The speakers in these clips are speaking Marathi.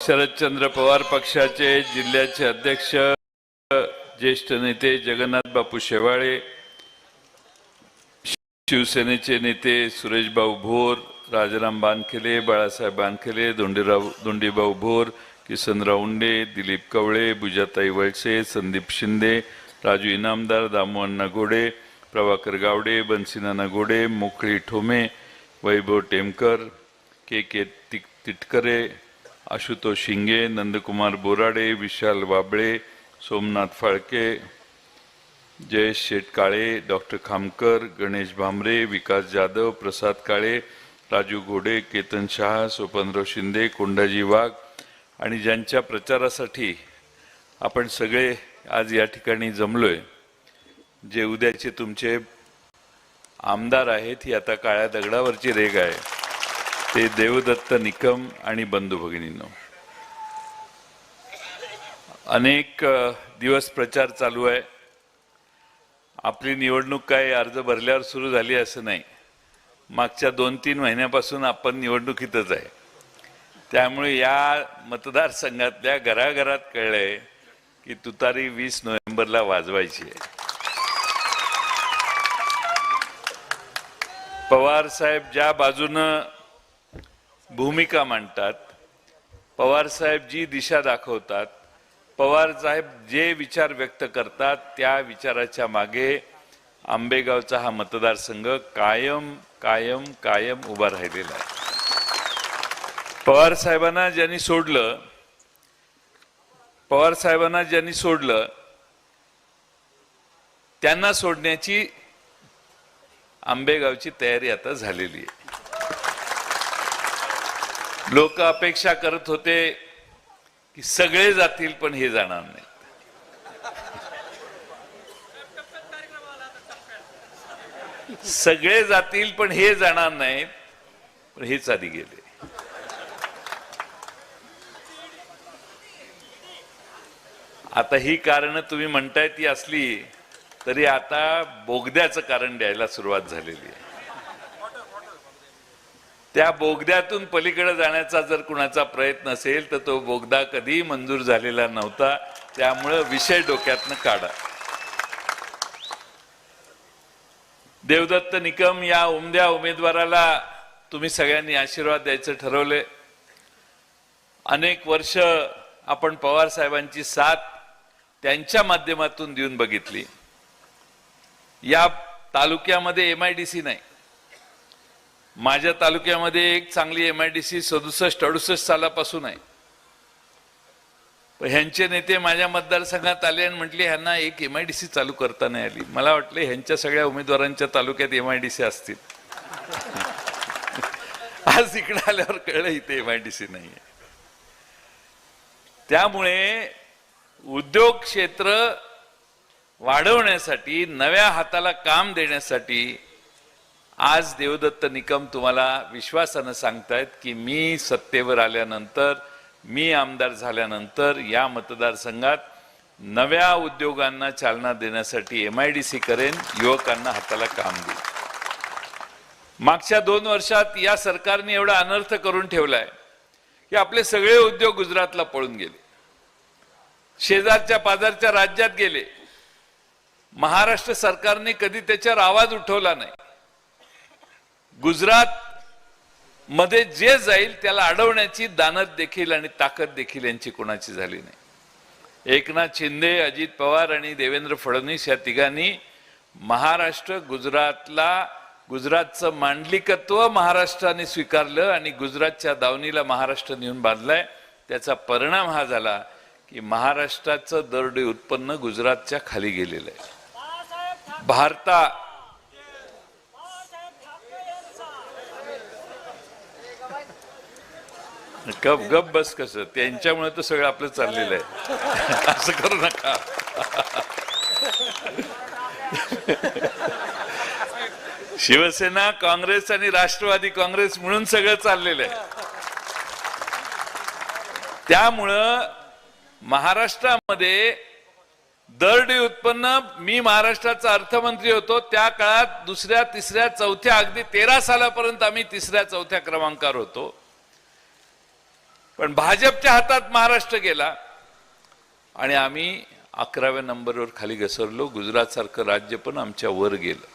शरदचंद्र पवार पक्षाचे जिल्ह्याचे अध्यक्ष ज्येष्ठ नेते जगन्नाथ बापू शेवाळे शिवसेनेचे नेते सुरेशभाऊ भोर राजाराम बानखेले बाळासाहेब बानखेले धोंडीराव दोंडीभाऊ भोर किसनराव उंडे दिलीप कवळे बुजाताई वळसे संदीप शिंदे राजू इनामदार दामोअण्णा गोडे प्रभाकर गावडे बन्सीनाना गोडे मोकळी ठोमे वैभव टेमकर के के तिटकरे आशुतोष शिंगे नंदकुमार बोराडे विशाल वाबळे सोमनाथ फाळके जयेश शेटकाळे डॉक्टर खामकर गणेश भांबरे विकास जाधव प्रसाद काळे राजू घोडे केतन शहा सोपनराव शिंदे कोंडाजी वाघ आणि ज्यांच्या प्रचारासाठी आपण सगळे आज या ठिकाणी जमलोय जे उद्याचे तुमचे आमदार आहेत ही आता काळ्या दगडावरची रेग आहे. ते देवदत्त निकम आणि बंधू भगिनीनो. अनेक दिवस प्रचार चालू आहे. आपली निवडणूक काय अर्ज भरल्यावर सुरू झाली असं नाही. मागच्या दोन तीन महिन्यापासून आपण निवडणुकीतच आहे. त्यामुळे या मतदारसंघातल्या घराघरात कळलंय की तुतारी वीस नोव्हेंबरला वाजवायची आहे. पवार साहेब ज्या बाजूनं भूमिका मांडतात. पवार साहेब जी दिशा दाखवतात. पवार साहेब जे विचार व्यक्त करतात त्या विचाराच्या मागे आंबेगावचा हा मतदारसंघ कायम कायम कायम उभा राहिलेला आहे. पवार साहेबांना ज्यांनी सोडलं पवार साहेबांना ज्यांनी सोडलं त्यांना सोडण्याची आंबेगावची तयारी आता झालेली आहे. लोक अपेक्षा करत होते की सगळे जातील पण हे जाणार नाही सगळे जातील पण हे जाणार नाहीत पण हेच आधी गेले. आता ही कारण तुम्ही म्हणताय ती असली तरी आता बोगद्याचं कारण द्यायला सुरुवात झालेली आहे. त्या बोगद्यातून पलीकडे जाण्याचा जर कुणाचा प्रयत्न असेल तर तो बोगदा कधी मंजूर झालेला नव्हता. त्यामुळं विषय डोक्यातनं काढा. देवदत्त निकम या उमद्या उमेदवाराला तुम्ही सगळ्यांनी आशीर्वाद द्यायचं ठरवले अनेक वर्ष आपण पवार साहेबांची साथ त्यांच्या माध्यमातून देऊन बघितली. या तालुक्यामध्ये एम आय डी सी नाही. माझ्या तालुक्यामध्ये एक चांगली एम आय डी सी सदुसष्ट अडुसष्ट सालापासून आहे. ह्यांचे नेते माझ्या मतदारसंघात आले आणि म्हटले ह्यांना एक एम आय डी सी चालू करता नाही आली. मला वाटलं ह्यांच्या सगळ्या उमेदवारांच्या तालुक्यात एम आय डी सी असतील. आज इकडे आल्यावर कळलं इथे एम आय डी सी नाही त्यामुळे उद्योग क्षेत्र वाढवण्यासाठी नव्या हाताला काम देण्यासाठी आज देवदत्त निकम तुम्हाला विश्वासानं सांगतायत की मी सत्तेवर आल्यानंतर मी आमदार झाल्यानंतर या मतदारसंघात नव्या उद्योगांना चालना देण्यासाठी एम आय डी सी करेन युवकांना हाताला काम देईन. मागच्या दोन वर्षात या सरकारने एवढा अनर्थ करून ठेवलाय की आपले सगळे उद्योग गुजरातला पळून गेले. शेजारच्या पाजारच्या राज्यात गेले. महाराष्ट्र सरकारने कधी त्याच्यावर आवाज उठवला नाही. गुजरात मध्ये जे जाईल त्याला अडवण्याची दानत देखील आणि ताकद देखील यांची कोणाची झाली नाही. एकनाथ शिंदे अजित पवार आणि देवेंद्र फडणवीस या तिघांनी महाराष्ट्र गुजरातला गुजरातचं मांडलिकत्व महाराष्ट्राने स्वीकारलं आणि गुजरातच्या दावणीला महाराष्ट्र नेऊन बांधलाय. त्याचा परिणाम हा झाला की महाराष्ट्राचं दरडे उत्पन्न गुजरातच्या खाली गेलेलं आहे. भारता गप गप बस कसं? त्यांच्यामुळे तर सगळं आपलं चाललेलं आहे. असं करू नका. शिवसेना काँग्रेस आणि राष्ट्रवादी काँग्रेस म्हणून सगळं चाललेलं आहे. त्यामुळं महाराष्ट्रामध्ये दरडी उत्पन्न मी महाराष्ट्राचा अर्थमंत्री होतो त्या काळात दुसऱ्या तिसऱ्या चौथ्या अगदी तेरा सालापर्यंत आम्ही तिसऱ्या चौथ्या क्रमांकावर होतो. पण भाजपच्या हातात महाराष्ट्र गेला आणि आम्ही अकराव्या नंबरवर खाली घसरलो. गुजरात सारखं राज्य पण आमच्या वर गेलं.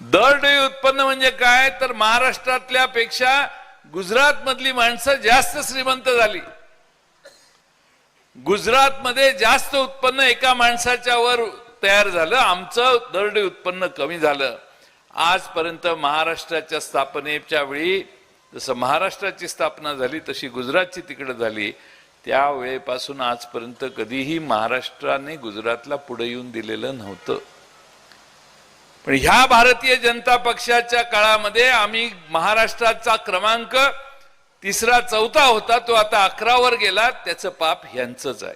दरडोई उत्पन्न म्हणजे काय? तर महाराष्ट्रातल्या पेक्षा गुजरात मधली माणसं जास्त श्रीमंत झाली. गुजरात मध्ये जास्त उत्पन्न एका माणसाच्या वर तयार झालं. आमचं दरडोई उत्पन्न कमी झालं. आजपर्यंत महाराष्ट्राच्या स्थापनेच्या वेळी जसं महाराष्ट्राची स्थापना झाली तशी गुजरातची तिकडे झाली. त्या वेळेपासून आजपर्यंत कधीही महाराष्ट्राने गुजरातला पुढे येऊन दिलेलं नव्हतं. पण ह्या भारतीय जनता पक्षाच्या काळामध्ये आम्ही महाराष्ट्राचा क्रमांक तिसरा चौथा होता तो आता अकरावर गेला त्याचं पाप ह्यांचंच आहे.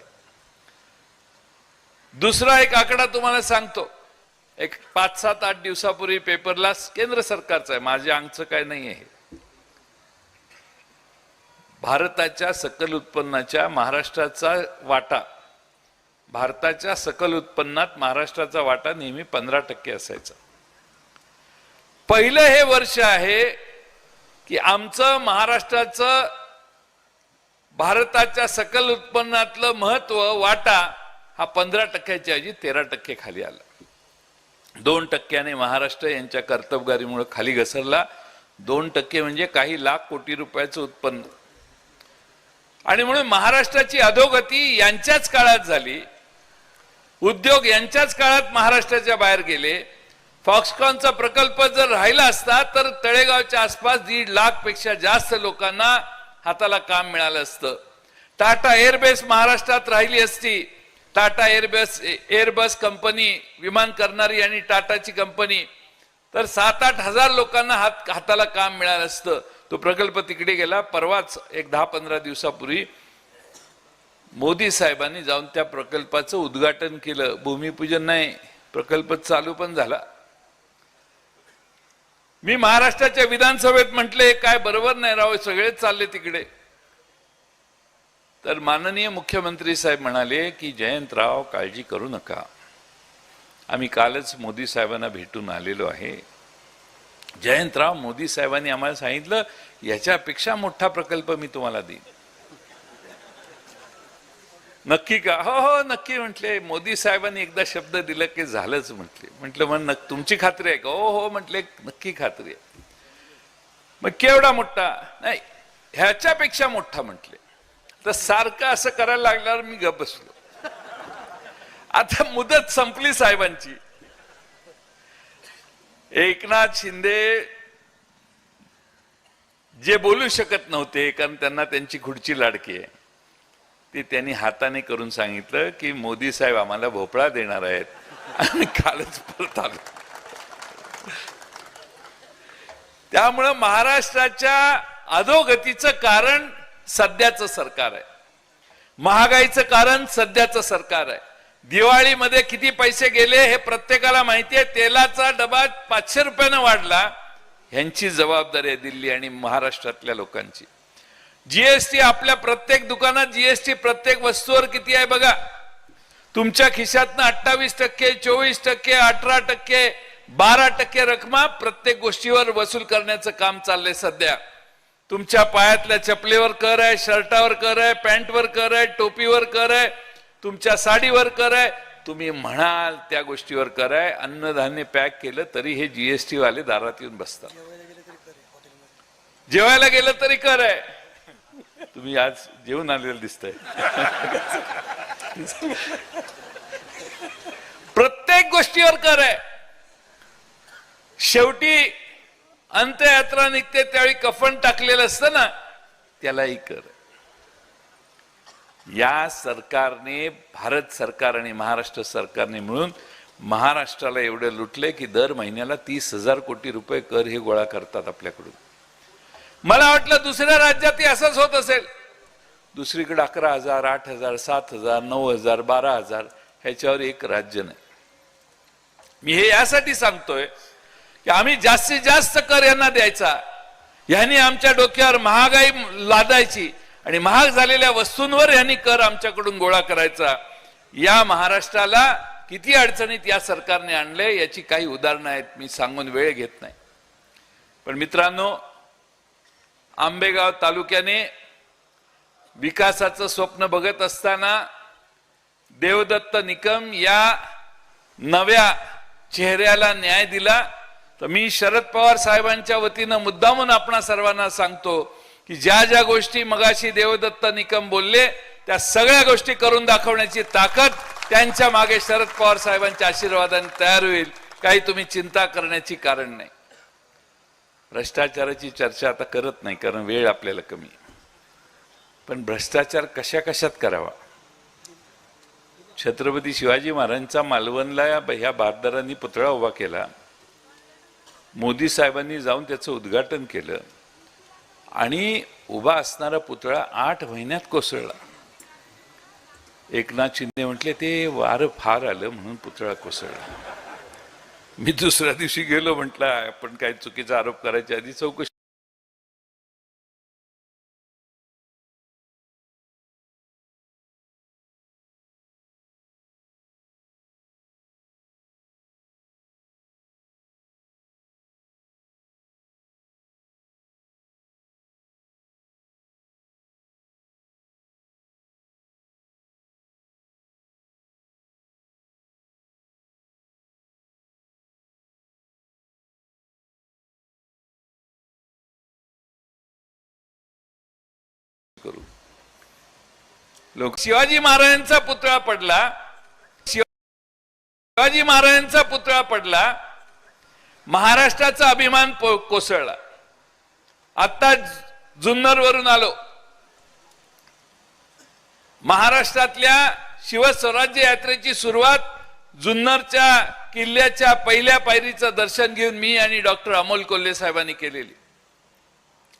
दुसरा एक आकडा तुम्हाला सांगतो. एक पाच सात आठ दिवसापूर्वी पेपरला केंद्र सरकारचा आहे माझ्या अंगचं काय नाही आहे भारताच्या सकल उत्पन्नाच्या महाराष्ट्राचा वाटा. भारताच्या सकल उत्पन्नात महाराष्ट्राचा वाटा नेहमी पंधरा टक्के असायचा. पहिलं हे वर्ष आहे की आमचं महाराष्ट्राचं भारताच्या सकल उत्पन्नातलं महत्त्व वाटा हा पंधरा टक्क्याच्या ऐवजी तेरा टक्के खाली आला. दोन टक्क्याने महाराष्ट्र यांच्या कर्तबगारीमुळे खाली घसरला. दोन टक्के म्हणजे काही लाख कोटी रुपयाचं उत्पन्न. आणि म्हणून महाराष्ट्राची अधोगती यांच्याच काळात झाली. उद्योग यांच्याच काळात महाराष्ट्राच्या बाहेर गेले. फॉक्सकॉनचा प्रकल्प जर राहिला असता तर तळेगावच्या आसपास दीड लाखपेक्षा जास्त लोकांना हाताला काम मिळालं असतं. टाटा एअरबेस महाराष्ट्रात राहिली असती. टाटा एअरबेस एअरबस कंपनी विमान करणारी आणि टाटाची कंपनी. तर सात आठ हजार लोकांना हात हाताला काम मिळालं असतं. तो प्रकल्प तिकडे गेला. परवाच एक दहा पंधरा दिवसापूर्वी मोदी साहेबांनी जाऊन त्या प्रकल्पाचं उद्घाटन केलं. भूमिपूजन नाही प्रकल्प चालू पण झाला. मी महाराष्ट्राच्या विधानसभेत म्हटले काय बरोबर नाही राव सगळेच चालले तिकडे. तर माननीय मुख्यमंत्री साहेब म्हणाले की जयंतराव काळजी करू नका. आम्ही कालच मोदी साहेबांना भेटून आलेलो आहे. जयंतराव मोदी साहेबांनी आम्हाला सांगितलं याच्यापेक्षा मोठा प्रकल्प मी तुम्हाला देईन. नक्की का? हो हो नक्की म्हटले. मोदी साहेबांनी एकदा शब्द दिला की झालंच म्हटले. म्हटलं मग नक- तुमची खात्री आहे का? हो हो म्हटले नक्की खात्री आहे. मग केवढा मोठा? नाही ह्याच्यापेक्षा मोठा म्हटले. तर सारखं असं करायला लागल्यावर मी गप बसलो. आता मुदत संपली साहेबांची. एकनाथ शिंदे जे बोलू शकत नव्हते कारण त्यांना त्यांची खुर्ची लाडकी आहे. ते त्यांनी हाताने करून सांगितलं की मोदी साहेब आम्हाला भोपळा देणार आहेत. आणि कालच परत आलो. त्यामुळं महाराष्ट्राच्या अधोगतीचं कारण सध्याचं सरकार आहे. महागाईचं कारण सध्याचं सरकार आहे. दिवाळीमध्ये किती पैसे गेले हे प्रत्येकाला माहिती आहे. तेलाचा डबा पाचशे रुपयानं वाढला. ह्यांची जबाबदारी आहे दिल्ली आणि महाराष्ट्रातल्या लोकांची. जीएसटी आपल्या प्रत्येक दुकानात जीएसटी प्रत्येक वस्तूवर किती आहे बघा. तुमच्या खिशातनं अठ्ठावीस टक्के चोवीस टक्के अठरा टक्के बारा टक्के रकमा प्रत्येक गोष्टीवर वसूल करण्याचं काम चाललंय सध्या. तुमच्या पायातल्या चपलीवर कर आहे शर्टावर कर आहे पॅन्टवर कर आहे टोपीवर कर आहे. तुमच्या साडीवर कर आहे तुम्ही म्हणाल त्या गोष्टीवर कर आहे अन्नधान्य पॅक केलं तरी हे जीएसटी वाले दारात येऊन बसतात. जेवायला गेलं तरी कर आहे तुम्ही आज जेवून आलेलं दिसतंय. प्रत्येक गोष्टीवर कर आहे शेवटी अंत्ययात्रा निघते त्यावेळी कफन टाकलेलं असतं ना त्यालाही कर या सरकारने भारत सरकार आणि महाराष्ट्र सरकारने मिळून महाराष्ट्राला एवढे लुटले की दर महिन्याला तीस हजार कोटी रुपये कर हे गोळा करतात आपल्याकडून. मला वाटलं दुसऱ्या राज्यातही असंच होत असेल. दुसरीकडे अकरा हजार आठ हजार सात हजार नऊ हजार बारा हजार ह्याच्यावर एक राज्य नाही. मी हे यासाठी सांगतोय की आम्ही जास्तीत जास्त कर यांना द्यायचा. ह्यानी आमच्या डोक्यावर महागाई लादायची. आणि महाग झालेल्या वस्तूंवर यांनी कर आमच्याकडून गोळा करायचा. या महाराष्ट्राला किती अडचणीत या सरकारने आणले याची काही उदाहरणं आहेत मी सांगून वेळ घेत नाही. पण मित्रांनो आंबेगाव तालुक्याने विकासाचं स्वप्न बघत असताना देवदत्त निकम या नव्या चेहऱ्याला न्याय दिला. तर मी शरद पवार साहेबांच्या वतीनं मुद्दामून आपणा सर्वांना सांगतो की ज्या ज्या गोष्टी मगाशी देवदत्त निकम बोलले त्या सगळ्या गोष्टी करून दाखवण्याची ताकद त्यांच्या मागे शरद पवार साहेबांच्या आशीर्वादाने तयार होईल. काही तुम्ही चिंता करण्याची कारण नाही. भ्रष्टाचाराची चर्चा आता करत नाही कारण वेळ आपल्याला कमी पण भ्रष्टाचार कशा कशात करावा? छत्रपती शिवाजी महाराजांचा मालवणला ह्या बहादरांनी पुतळा उभा केला. मोदी साहेबांनी जाऊन त्याचं उद्घाटन केलं. आणि उभा असणारा पुतळा आठ महिन्यात कोसळला. एकनाथ शिंदे म्हटले ते वारं फार आलं म्हणून पुतळा कोसळला. मी दुसऱ्या दिवशी गेलो म्हटलं आपण काही चुकीचा आरोप करायच्या आधी चौकशी करू. लोक शिवाजी महाराजांचा पुतळा पडला. शिवाजी महाराजांचा पुतळा पडला. महाराष्ट्राचा अभिमान कोसळला. आता जुन्नर वरून आलो. महाराष्ट्रातल्या शिवस्वराज्य यात्रेची सुरुवात जुन्नरच्या किल्ल्याच्या पहिल्या पायरीचं दर्शन घेऊन मी आणि डॉक्टर अमोल कोल्हे साहेबांनी केलेली.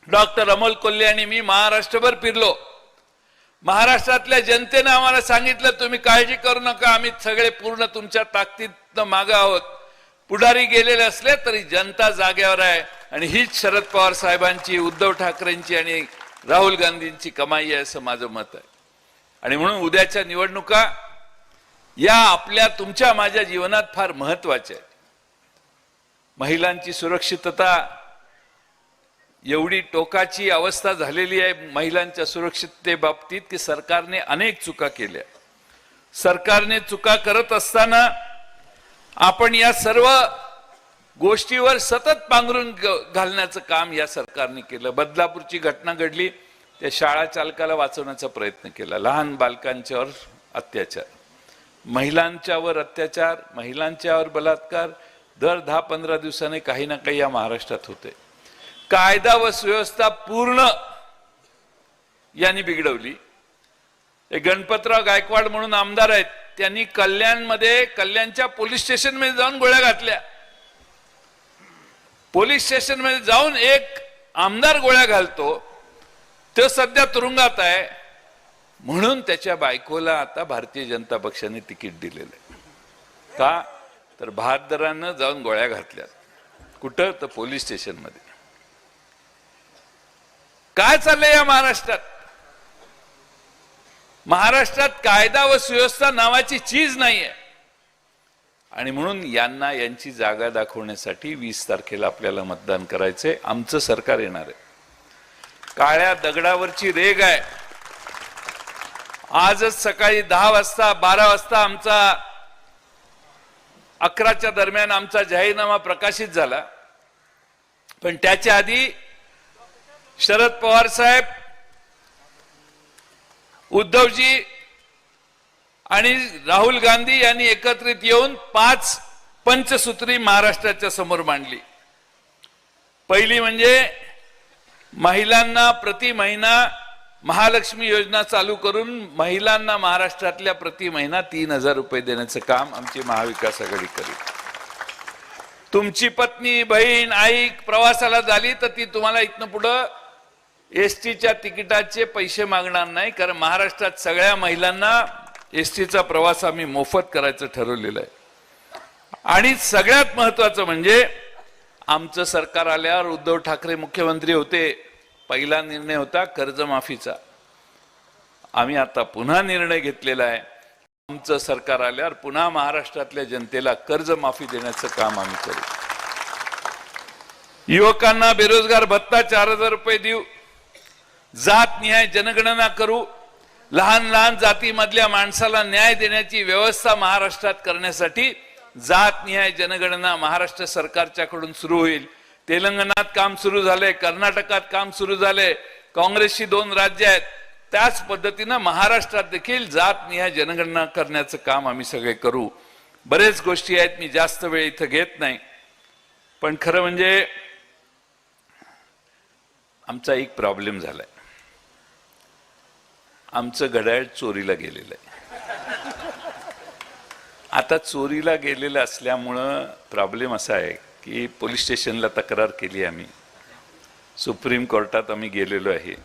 डॉक्टर अमोल कोल्हे आणि मी महाराष्ट्रभर फिरलो. महाराष्ट्रातल्या जनतेनं आम्हाला सांगितलं तुम्ही काळजी करू नका आम्ही सगळे पूर्ण तुमच्या ताकदीतनं मागं आहोत. पुढारी गेलेले असले तरी जनता जाग्यावर आहे. आणि हीच शरद पवार साहेबांची उद्धव ठाकरेंची आणि राहुल गांधींची कमाई आहे असं माझं मत आहे. आणि म्हणून उद्याच्या निवडणुका या आपल्या तुमच्या माझ्या जीवनात फार महत्त्वाच्या आहेत. महिलांची सुरक्षितता एवढी टोकाची अवस्था झालेली आहे महिलांच्या सुरक्षिततेबाबतीत की सरकारने अनेक चुका केल्या. सरकारने चुका करत असताना आपण या सर्व गोष्टीवर सतत पांघरून घालण्याचं काम या सरकारने केलं. बदलापूरची घटना घडली त्या शाळा चालकाला वाचवण्याचा प्रयत्न केला. लहान बालकांच्यावर अत्याचार. महिलांच्यावर अत्याचार महिलांच्यावर बलात्कार दर दहा पंधरा दिवसाने काही ना काही या महाराष्ट्रात होते. कायदा व सुव्यवस्था पूर्ण यांनी बिघडवली. हे गणपतराव गायकवाड म्हणून आमदार आहेत त्यांनी कल्याणमध्ये कल्याणच्या पोलीस स्टेशनमध्ये जाऊन गोळ्या घातल्या. पोलीस स्टेशनमध्ये जाऊन एक आमदार गोळ्या घालतो तो सध्या तुरुंगात आहे. म्हणून त्याच्या बायकोला आता भारतीय जनता पक्षाने तिकीट दिलेलं आहे. का? तर बहादरानं जाऊन गोळ्या घातल्या कुठं? तर पोलीस स्टेशनमध्ये. काय चाललंय या महाराष्ट्रात? महाराष्ट्रात कायदा व सुव्यवस्था नावाची चीज नाहीये. आणि म्हणून यांना यांची जागा दाखवण्यासाठी वीस तारखेला आपल्याला मतदान करायचंय. आमचं सरकार येणार आहे. काळ्या दगडावरची रेग आहे. आजच सकाळी दहा वाजता बारा वाजता आमचा अकराच्या दरम्यान आमचा जाहीरनामा प्रकाशित झाला. पण त्याच्या आधी शरद पवार साहेब उद्धवजी आणि राहुल गांधी यांनी एकत्रित येऊन पाच पंचसूत्री महाराष्ट्राच्या समोर मांडली. पहिली म्हणजे महिलांना प्रति महिना महालक्ष्मी योजना चालू करून महिलांना महाराष्ट्रातल्या प्रति महिना तीन हजार रुपये देण्याचं काम आमची महाविकास आघाडी करेल तुमची पत्नी बहीण आई प्रवासाला झाली तर ती तुम्हाला इथनं पुढं एस टीच्या तिकिटाचे पैसे मागणार नाही कारण महाराष्ट्रात सगळ्या महिलांना एस टीचा प्रवास आम्ही मोफत करायचं ठरवलेलं आहे. आणि सगळ्यात महत्वाचं म्हणजे आमचं सरकार आल्यावर उद्धव ठाकरे मुख्यमंत्री होते पहिला निर्णय होता कर्जमाफीचा. आम्ही आता पुन्हा निर्णय घेतलेला आहे. आमचं सरकार आल्यावर पुन्हा महाराष्ट्रातल्या जनतेला कर्जमाफी देण्याचं काम आम्ही करू. युवकांना बेरोजगार भत्ता चार हजार रुपये देऊ. जात न्याय जनगणना करू. लहान लहान जातीमधल्या माणसाला न्याय देण्याची व्यवस्था महाराष्ट्रात करण्यासाठी जात न्याय जनगणना महाराष्ट्र सरकारच्याकडून सुरू होईल. तेलंगणात काम सुरू झालंय कर्नाटकात काम सुरू झालंय काँग्रेसची दोन राज्य आहेत. त्याच पद्धतीनं महाराष्ट्रात देखील जात निहाय जनगणना करण्याचं काम आम्ही सगळे करू. बरेच गोष्टी आहेत मी जास्त वेळ इथं घेत नाही. पण खरं म्हणजे आमचा एक प्रॉब्लेम झालाय. आमचं घड्याळ चोरीला गेलेलं आहे. आता चोरीला गेलेलं असल्यामुळं प्रॉब्लेम असा आहे की पोलीस स्टेशनला तक्रार केली आम्ही. सुप्रीम कोर्टात आम्ही गेलेलो आहे.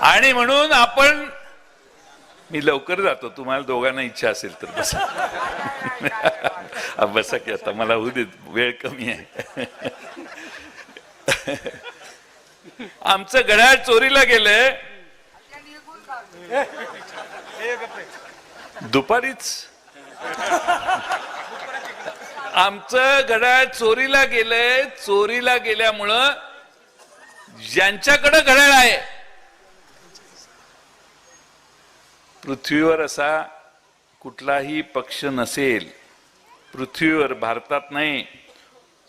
आणि म्हणून आपण मी लवकर जातो. तुम्हाला दोघांना इच्छा असेल तर बसा. बसा की आता मला होऊ देत वेळ कमी आहे. आमचं घड्याळ चोरीला गेलंय. दुपारीच. आमचं घड्याळ चोरीला गेलंय. चोरीला गेल्यामुळं ज्यांच्याकडं घड्याळ आहे पृथ्वीवर असा कुठलाही पक्ष नसेल पृथ्वीवर भारतात नाही.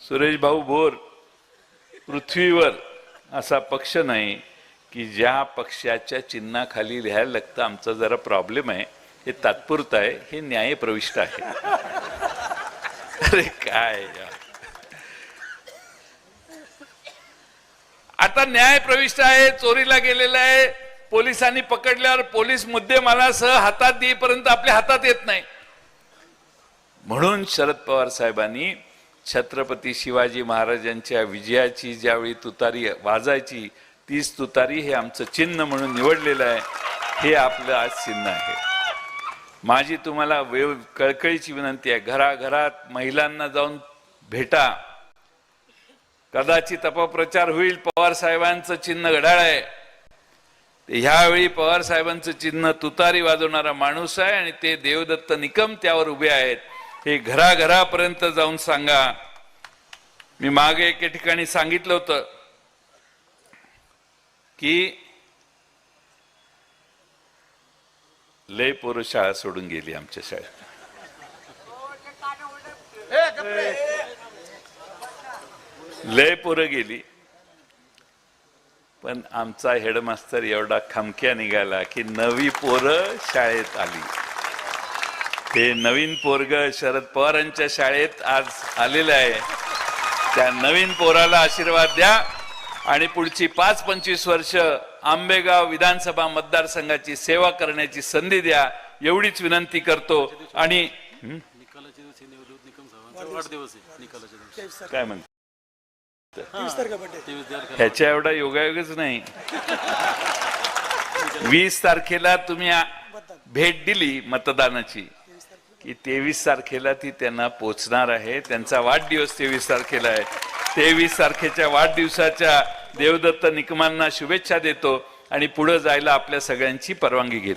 सुरेश भाऊ भोर पृथ्वीवर असा पक्ष नाही की ज्या पक्षाच्या चिन्हाखाली लिहायला लागतं. आमचा जरा प्रॉब्लेम आहे. हे तात्पुरतं आहे. हे न्यायप्रविष्ट आहे. अरे काय यार. आता न्याय प्रविष्ट आहे. चोरीला गेलेला आहे. पोलिसांनी पकडल्यावर पोलीस मुद्देमालासह हातात देईपर्यंत आपल्या हातात येत नाही. म्हणून शरद पवार साहेबांनी छत्रपती शिवाजी महाराजांच्या विजयाची ज्यावेळी तुतारी वाजायची तीच तुतारी हे आमचं चिन्ह म्हणून निवडलेलं आहे. हे आपलं आज चिन्ह आहे. माझी तुम्हाला वेव कळकळीची विनंती आहे. घराघरात महिलांना जाऊन भेटा. कदाचित अपप्रचार होईल पवार साहेबांचं चिन्ह घड्याळ आहे. ह्यावेळी पवार साहेबांचं चिन्ह तुतारी वाजवणारा माणूस आहे आणि ते देवदत्त निकम त्यावर उभे आहेत. हे घराघरापर्यंत जाऊन सांगा. मी मागे एके ठिकाणी सांगितलं होतं की लय पोरं शाळा सोडून गेली आमच्या शाळेत. लय पोरं गेली. पण आमचा हेडमास्तर एवढा खमक्या निघाला की नवी पोरं शाळेत आली. ते नवीन पोरग शरद पवारांच्या शाळेत आज आलेलं आहे. त्या नवीन पोराला आशीर्वाद द्या आणि पुढची पाच पंचवीस वर्ष आंबेगाव विधानसभा मतदारसंघाची सेवा करण्याची संधी द्या एवढीच विनंती करतो. आणि काय म्हणतो? ह्याच्या एवढा योगायोगच नाही. वीस तारखेला तुम्ही आ- भेट दिली मतदानाची. की तेवीस तारखेला ती त्यांना पोचणार आहे. त्यांचा वाढदिवस तेवीस तारखेला आहे. तेवीस तारखेच्या वाढदिवसाच्या देवदत्त निकमांना शुभेच्छा देतो आणि पुढे जायला आपल्या सगळ्यांची परवानगी घेतो.